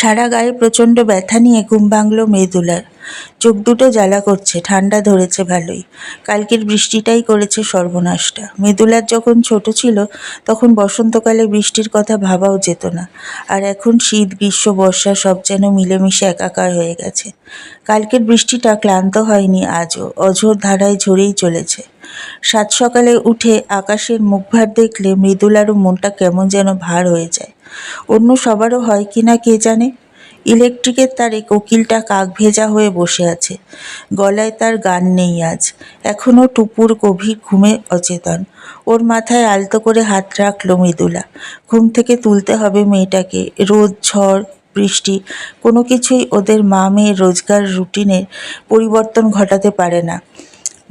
সারা গায়ে প্রচণ্ড ব্যথা নিয়ে ঘুম ভাঙল মৃদুলার। চোখ দুটো জ্বালা করছে, ঠান্ডা ধরেছে ভালোই। কালকের বৃষ্টিটাই করেছে সর্বনাশটা। মৃদুলার যখন ছোট ছিল, তখন বসন্তকালে বৃষ্টির কথা ভাবাও যেত না। আর এখন শীত, গ্রীষ্ম, বর্ষা সব যেন মিলেমিশে একাকার হয়ে গেছে। কালকের বৃষ্টিটা ক্লান্ত হয়নি আজও, অঝোর ধারায় ঝরেই চলেছে। সাত সকালে উঠে আকাশের মুখভার দেখলে মৃদুলারও মনটা কেমন যেন ভার হয়ে যায়। অন্য সবারও হয় কিনা কে জানে? ইলেকট্রিকের তারে কোকিলটা কাক ভেজা হয়ে বসে আছে। গলায় তার গান নেই আজ। এখনও টুপুর গভীর ঘুমে অচেতন। ওর মাথায় আলতো করে হাত রাখল মৃদুলা। ঘুম থেকে তুলতে হবে মেয়েটাকে। রোদ, ঝড়, বৃষ্টি, কোনো কিছুই ওদের মা মেয়ের রোজগার রুটিনের পরিবর্তন ঘটাতে পারে না।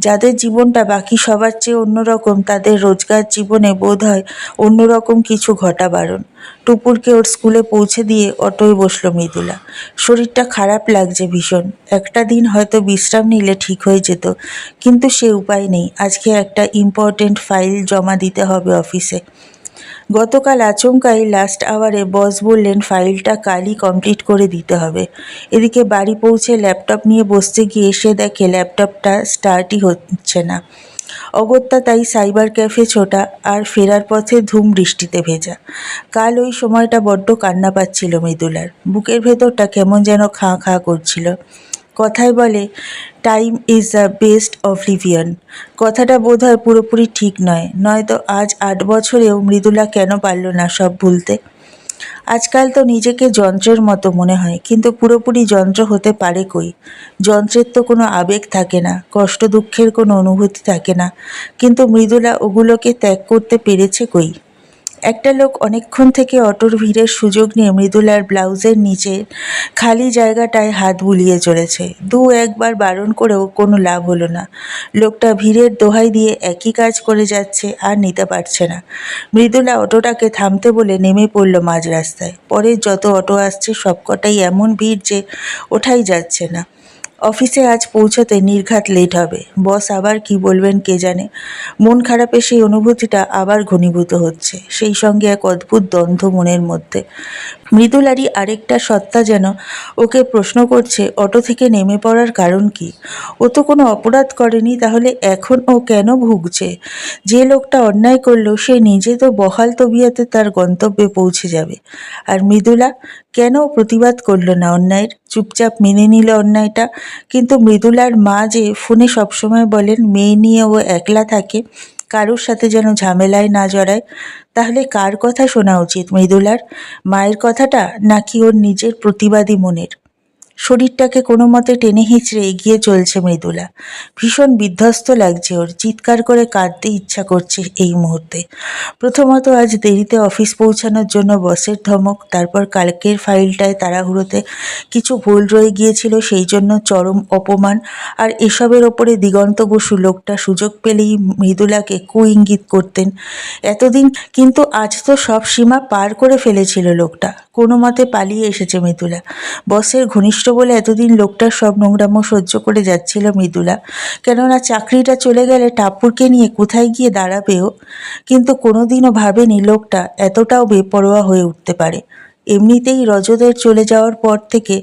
যাদের জীবনটা বাকি সবার চেয়ে অন্যরকম, তাদের রোজগার জীবনে বোধ হয় অন্যরকম কিছু ঘটা বারণ টুপুরকে ওর স্কুলে পৌঁছে দিয়ে অটোয় বসল মৃদুলা। শরীরটা খারাপ লাগছে ভীষণ। একটা দিন হয়তো বিশ্রাম নিলে ঠিক হয়ে যেত, কিন্তু সে উপায় নেই। আজকে একটা ইম্পর্টেন্ট ফাইল জমা দিতে হবে অফিসে গতকাল আচমকাই লাস্ট আওয়ারে বস বললেন ফাইলটা কালই কমপ্লিট করে দিতে হবে। এদিকে বাড়ি পৌঁছে ল্যাপটপ নিয়ে বসতে গিয়ে সে দেখে ল্যাপটপটা স্টার্টই হচ্ছে না। অগত্যা তাই সাইবার ক্যাফে ছোটা আর ফেরার পথে ধুম বৃষ্টিতে ভেজা। কাল ওই সময়টা বড্ড কান্না পাচ্ছিল মৃদুলার। বুকের ভেতরটা কেমন যেন খাঁ খাঁ করছিল। কথায় বলে time is the best of লিভিয়ন কথাটা বোধ হয় পুরোপুরি ঠিক নয়, নয়তো আজ আট বছরেও মৃদুলা কেন পারল না সব ভুলতে? আজকাল তো নিজেকে যন্ত্রের মতো মনে হয়, কিন্তু পুরোপুরি যন্ত্র হতে পারে কই? যন্ত্রের তো কোনো আবেগ থাকে না, কষ্ট দুঃখের কোনো অনুভূতি থাকে না, কিন্তু মৃদুলা ওগুলোকে ত্যাগ করতে পেরেছে কই? একটা লোক অনেকক্ষণ থেকে অটোর ভিড়ের সুযোগ নিয়ে মৃদুলার ব্লাউজের নিচে খালি জায়গাটায় হাত বুলিয়ে চলেছে। দু একবার বারণ করেও কোনো লাভ হলো না। লোকটা ভিড়ের দোহাই দিয়ে একই কাজ করে যাচ্ছে, আর নিতে পারছে না। মৃদুলা অটোটাকে থামতে বলে নেমে পড়ল মাঝ রাস্তায়। পরে যত অটো আসছে, সবকটাই এমন ভিড় যে ওঠাই যাচ্ছে না। অফিসে আজ পৌঁছাতে নির্ঘাত লেট হবে। বস আবার কি বলবেন কে জানে? মন খারাপে সেই অনুভূতিটা আবার ঘনীভূত হচ্ছে। সেই সঙ্গে এক অদ্ভুত দ্বন্দ্ব মনের মধ্যে। মৃদুলারই আরেকটা সত্তা যেন ওকে প্রশ্ন করছে, অটো থেকে নেমে পড়ার কারণ কি? ও তো কোনো অপরাধ করেনি, তাহলে এখন ও কেন ভুগছে? যে লোকটা অন্যায় করল, সে নিজে তো বহাল তবিয়াতে তার গন্তব্যে পৌঁছে যাবে। আর মৃদুলা, কেন প্রতিবাদ করল না অন্যায়ের? চুপচাপ মেনে নিল অন্যায়টা? কিন্তু মৃদুলার মা যে ফোনে সবসময় বলেন, মেয়ে নিয়ে ও একলা থাকে। কারোর সাথে যেন ঝামেলায় না জড়ায়, তাহলে কার কথা শোনা উচিত মৃদুলার? মায়ের কথাটা নাকি ওর নিজের প্রতিবাদী মনের? শরীরটাকে কোনো মতে টেনে হিঁচড়ে এগিয়ে চলছে মৃদুলা। ভীষণ বিধ্বস্ত লাগছে ওর। চিৎকার করে কাঁদতে ইচ্ছা করছে এই মুহূর্তে। প্রথমত আজ দেরিতে অফিস পৌঁছানোর জন্য বসের ধমক, তারপর কালকের ফাইলটায় তাড়াহুড়োতে কিছু ভুল রয়ে গিয়েছিল সেই জন্য চরম অপমান। আর এসবের ওপরে দিগন্ত বসু লোকটা সুযোগ পেলেই মৃদুলাকে কু ইঙ্গিত করতেন। এতদিন কিন্তু আজ তো সব সীমা পার করে ফেলেছিল লোকটা। কোনো মতে পালিয়ে এসেছে মৃদুলা। বসের ঘনিষ্ঠ বলে এতদিন লোকটার সব নোংরামো সহ্য করে যাচ্ছিল মৃদুলা। কেননা চাকরিটা চলে গেলে টাপুরকে নিয়ে কোথায় গিয়ে দাঁড়াবেও কিন্তু কোনোদিনও ভাবেনি লোকটা এতটাও বেপরোয়া হয়ে উঠতে পারে। এমনিতেই রজতের চলে যাওয়ার পর থেকে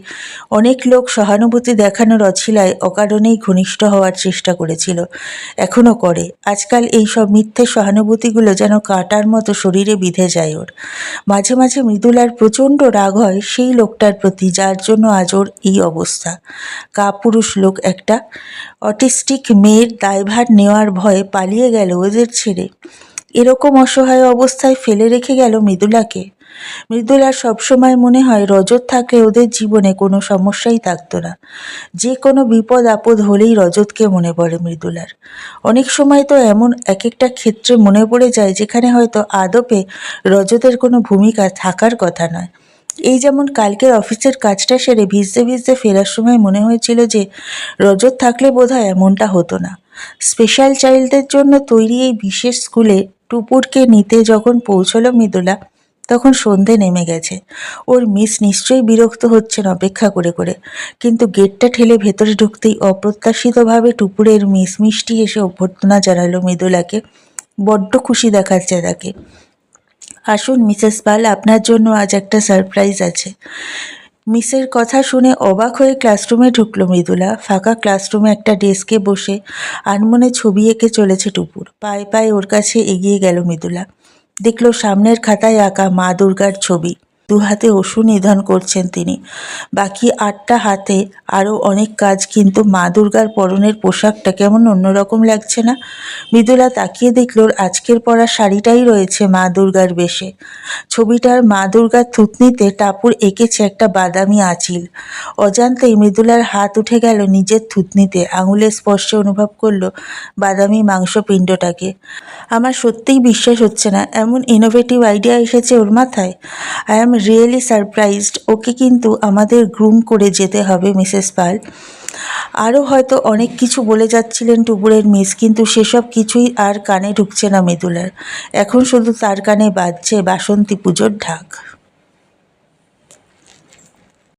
অনেক লোক সহানুভূতি দেখানোর অছিলায় অকারণেই ঘনিষ্ঠ হওয়ার চেষ্টা করেছিল। এখনও করে। আজকাল এই সব মিথ্যে সহানুভূতিগুলো যেন কাটার মতো শরীরে বিঁধে যায় ওর। মাঝে মাঝে মৃদুলার প্রচণ্ড রাগ হয় সেই লোকটার প্রতি, যার জন্য আজ ওর এই অবস্থা। কাপুরুষ লোক একটা। অটিস্টিক মেয়ের দায়ভার নেওয়ার ভয়ে পালিয়ে গেল ওদের ছেড়ে। এরকম অসহায় অবস্থায় ফেলে রেখে গেল মৃদুলাকে। মৃদুলার সবসময় মনে হয় রজত থাকলে ওদের জীবনে, কোনো সমস্যাই থাকতো না। যে কোনো বিপদ, আপদ হলেই রজতকে মনে পড়ে মৃদুলার। অনেক সময় তো এমন এক একটা ক্ষেত্রে মনে পড়ে যায় যেখানে হয়তো আদপে রজতের কোনো ভূমিকা থাকার কথা নয়। এই যেমন কালকের অফিসের কাজটা সেরে ভিজতে ভিজতে ফেরার সময় মনে হয়েছিল যে রজত থাকলে বোধহয় এমনটা হতো না। স্পেশাল চাইল্ডদের জন্য তৈরি এই বিশেষ স্কুলে টুপুরকে নিতে যখন পৌঁছলো মৃদুলা তখন সন্ধে নেমে গেছে। ওর মিস নিশ্চয়ই বিরক্ত হচ্ছেন অপেক্ষা করে করে। কিন্তু গেটটা ঠেলে ভেতরে ঢুকতেই অপ্রত্যাশিতভাবে টুপুরের মিস মিষ্টি এসে অভ্যর্থনা জানালো মৃদুলাকে। বড্ড খুশি দেখাচ্ছে তাকে। আসুন মিসেস পাল, আপনার জন্য আজ একটা সারপ্রাইজ আছে। মিসের কথা শুনে অবাক হয়ে ক্লাসরুমে ঢুকলো মৃদুলা। ফাঁকা ক্লাসরুমে একটা ডেস্কে বসে আনমনে ছবি এঁকে চলেছে টুপুর। পায়ে পায়ে ওর কাছে এগিয়ে গেল মৃদুলা। দেখল সামনের খাতায় আঁকা মা দুর্গার ছবি। দু হাতে নিধন করছেন তিনি। বাকি আটটা হাতে আরও অনেক কাজ, কিন্তু মা দুর্গার পরনের পোশাকটা কেমন অন্যরকম লাগছে না? মৃদুলা তাকিয়ে দেখল, আজকের পরা শাড়িটাই রয়েছে মা দুর্গার বেশে। ছবিটার মা দুর্গার থুতনিতে টাপুর এঁকেছে একটা বাদামি আঁচিল। অজান্তেই মৃদুলার হাত উঠে গেল নিজের থুতনিতে, আঙুলের স্পর্শে অনুভব করল বাদামি মাংসপিণ্ডটাকে। আমার সত্যিই বিশ্বাস হচ্ছে না, এমন ইনোভেটিভ আইডিয়া এসেছে ওর মাথায়। আই অ্যাম রিয়েলি সারপ্রাইজড ওকে কিন্তু আমাদের গ্রুম করে যেতে হবে মিসেস পাল। আরও হয়তো অনেক কিছু বলে যাচ্ছিলেন টুপুরের মিস কিন্তু সেসব কিছুই আর কানে ঢুকছে না মেদুলার। এখন শুধু তার কানে বাজছে বাসন্তী পুজোর ঢাক।